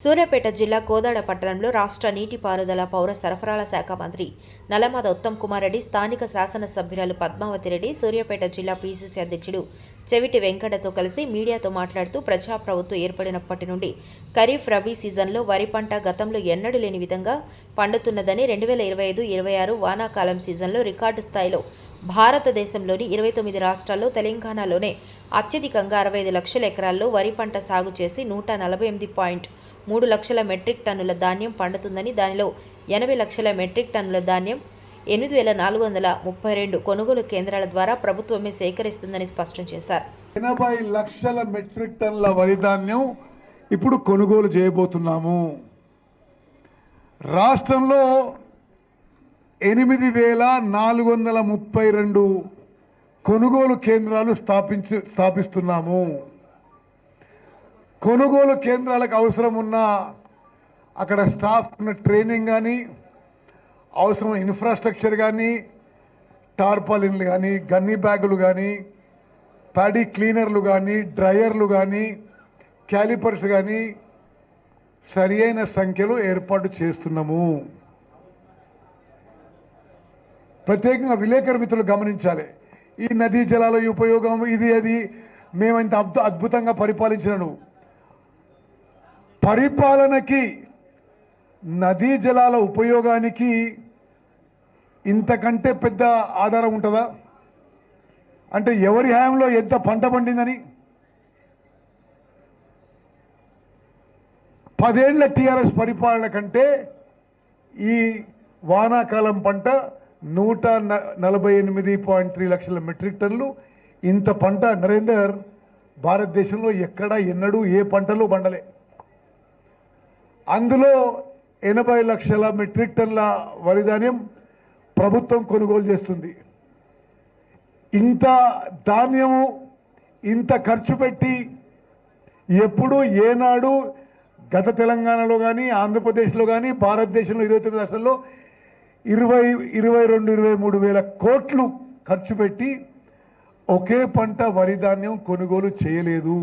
సూర్యాపేట జిల్లా కోదాడ పట్టణంలో రాష్ట్ర నీటిపారుదల పౌర సరఫరాల శాఖ మంత్రి నలమద ఉత్తమ్ కుమార్ రెడ్డి స్థానిక శాసనసభ్యురాలు పద్మావతి రెడ్డి సూర్యాపేట జిల్లా పీసీసీ అధ్యక్షుడు చెవిటి వెంకటతో కలిసి మీడియాతో మాట్లాడుతూ ప్రజాప్రభుత్వం ఏర్పడినప్పటి నుండి ఖరీఫ్ రబీ సీజన్లో వరి పంట గతంలో ఎన్నడూ లేని విధంగా పండుతున్నదని రెండు వేల ఇరవై ఐదు ఇరవై ఆరు వానాకాలం సీజన్లో రికార్డు స్థాయిలో భారతదేశంలోని ఇరవై తొమ్మిది రాష్ట్రాల్లో తెలంగాణలోనే అత్యధికంగా అరవై ఐదు లక్షల ఎకరాల్లో వరి పంట సాగు చేసి నూట నలభై ఎనిమిది పాయింట్ మూడు లక్షల మెట్రిక్ టన్నుల ధాన్యం పండుతుందని దానిలో ఎనభై లక్షల మెట్రిక్ టన్నుల ధాన్యం ఎనిమిది వేల నాలుగు వందల ముప్పై రెండు కొనుగోలు కేంద్రాల ద్వారా ప్రభుత్వమే సేకరిస్తుందని స్పష్టం చేశారు. ఎనభై లక్షల మెట్రిక్ టన్నుల వరి ధాన్యం ఇప్పుడు కొనుగోలు చేయబోతున్నాము. రాష్ట్రంలో ఎనిమిది వేల నాలుగు వందల ముప్పై రెండు కొనుగోలు కేంద్రాలు స్థాపించు స్థాపిస్తున్నాము. కొనుగోలు కేంద్రాలకు అవసరం ఉన్న అక్కడ స్టాఫ్ ఉన్న ట్రైనింగ్ కానీ అవసరం ఇన్ఫ్రాస్ట్రక్చర్ కానీ టార్పాలిన్లు కానీ గన్నీ బ్యాగులు కానీ ప్యాడీ క్లీనర్లు కానీ డ్రయర్లు కానీ క్యాలిపర్స్ కానీ సరి అయిన సంఖ్యలో ఏర్పాటు చేస్తున్నాము. ప్రత్యేకంగా విలేకరు మిత్రులు గమనించాలి. ఈ నదీ జలాల ఉపయోగం ఇది అది మేమంత అద్భు అద్భుతంగా పరిపాలించినను. పరిపాలనకి నదీ జలాల ఉపయోగానికి ఇంతకంటే పెద్ద ఆధారం ఉంటుందా? అంటే ఎవరి హయాంలో ఎంత పంట పండిందని? పదేళ్ళ టీఆర్ఎస్ పరిపాలన కంటే ఈ వానాకాలం పంట నూట నలభై ఎనిమిది పాయింట్ త్రీ లక్షల మెట్రిక్ టన్లు ఇంత పంట నరేందర్ భారతదేశంలో ఎక్కడ ఎన్నడూ ఏ పంటలో పండలే. అందులో ఎనభై లక్షల మెట్రిక్ టన్ల వరి ధాన్యం ప్రభుత్వం కొనుగోలు చేస్తుంది. ఇంత ధాన్యము ఇంత ఖర్చు పెట్టి ఎప్పుడు ఏనాడు గత తెలంగాణలో కానీ ఆంధ్రప్రదేశ్లో కానీ భారతదేశంలో ఇరవై తొమ్మిది రాష్ట్రాల్లో ఇరవై ఇరవై రెండు ఇరవై మూడు వేల కోట్లు ఖర్చు పెట్టి ఒకే పంట వరి ధాన్యం కొనుగోలు చేయలేదు.